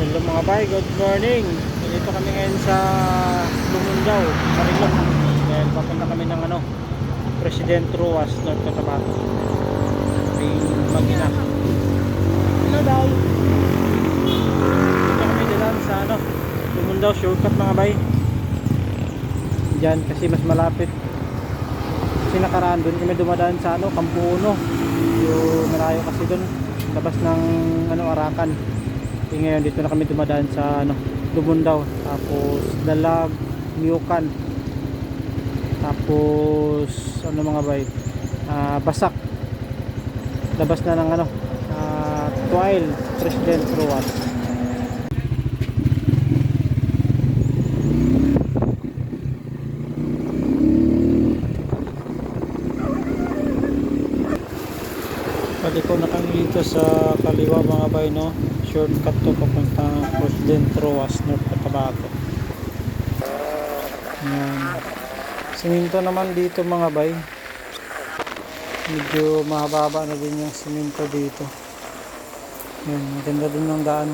Hello mga bay, good morning. Dito kami ngayon sa Lumundaw, Marilog. Dahil papunta kami ng ano, President Ruas, North Cotabato. May magina. Hello daw. Dito kami dalan sa ano, Lumundaw, shortcut mga bay. Diyan kasi mas malapit. Kasi nakaraan doon kami dumadaan sa ano, Kampo Uno. Yung malayo kasi doon, labas ng ano, Arakan. Eh, ngayon dito na kami dumadaan sa ano, Lumundaw. Tapos Dalag, Miyukan. Tapos ano mga bay? Ah, Basak. Labas na ng ano, ah, Tuail, President Ruas. Paliko na kami dito sa kaliwa mga bay no. Shortcut to papuntang President Ruas, North Cotabato. Yan. Siminto naman dito mga bay. Medyo mahaba na din yung siminto dito. Yan, maganda din ng daan.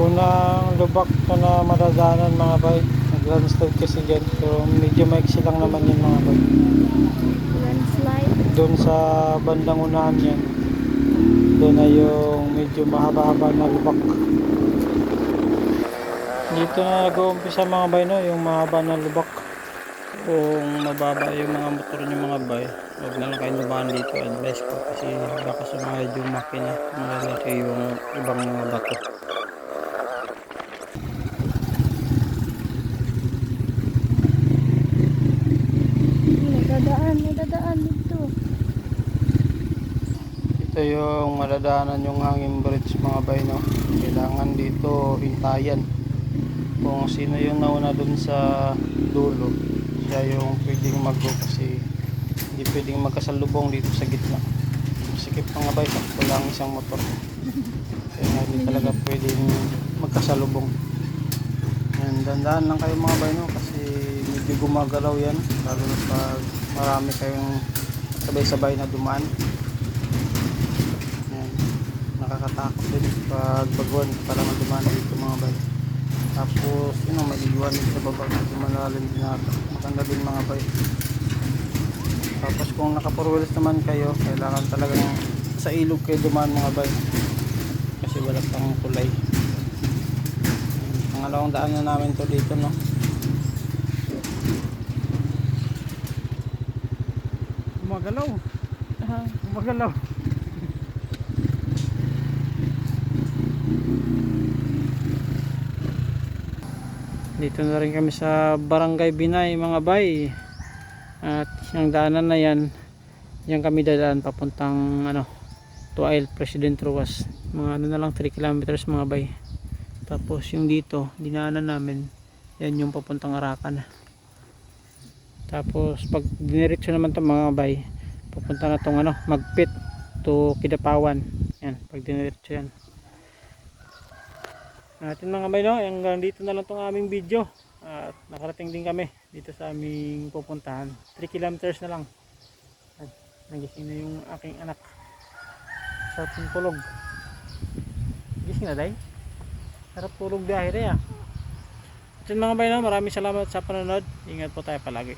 Unang lubak ko na madadaanan mga bay. Nag-landslide kasi dyan. So medyo maiksi lang naman yun mga bay. Landslide. Doon sa bandang unahan yan. Doon na yung medyo mahaba-haba na lubak. Dito na nag-uumpisa mga bay no, yung mahaba na lubak. Kung mababa yung mga motor nyo mga bay, huwag na lang kayo lumahan dito. Advice ko kasi baka sumahid yung makina. Malalaki yung ibang mga bato. May dadaan, may dadaan dito. Ito yung madadaanan yung hanging bridge mga bay no. Kailangan dito hintayan. Kung sino yung nauna dun sa dulo, siya yung pwedeng mag kasi hindi pwedeng magkasalubong dito sa gitna. Sikip mga bay, sakto lang isang motor. Kaya hindi talaga pwedeng magkasalubong. Yan, dandaan lang kayo mga bay no kasi medyo gumagalaw yan lalo na pag marami kayong sabay-sabay na dumaan. Nakakatakot din pag baguan pa lang ang dumaan dito mga bay. Tapos yun know, may iwan din sa baba medyo malalim din natin. Maganda din mga bay. Tapos kung naka four wheels naman kayo, kailangan talagang sa ilog kayo dumaan mga bay. Kasi wala pang tulay. Pangalawang daan na namin to dito no. Gumagalaw. Gumagalaw. Dito na rin kami sa Barangay Binay mga bay. At yung daanan na yan, yan kami dadaan papuntang ano, Tuail President Ruas. Mga ano na lang 3 kilometers mga bay. Tapos yung dito, dinaanan namin, yan yung papuntang Arakan. Tapos pag diniretso naman to mga bay, papunta na tong ano, Magpit to Kidapawan. Yan, pag diniretso yan. Natin mga no, hanggang dito na lang tong aming video. At nakarating din kami dito sa aming pupuntahan. 3 kilometers na lang. Yan, nagising na yung aking anak. Yung tulog. Gising na day? Sarap tulog biyahe rin ah. At yun mga no, maraming salamat sa panonood. Ingat po tayo palagi.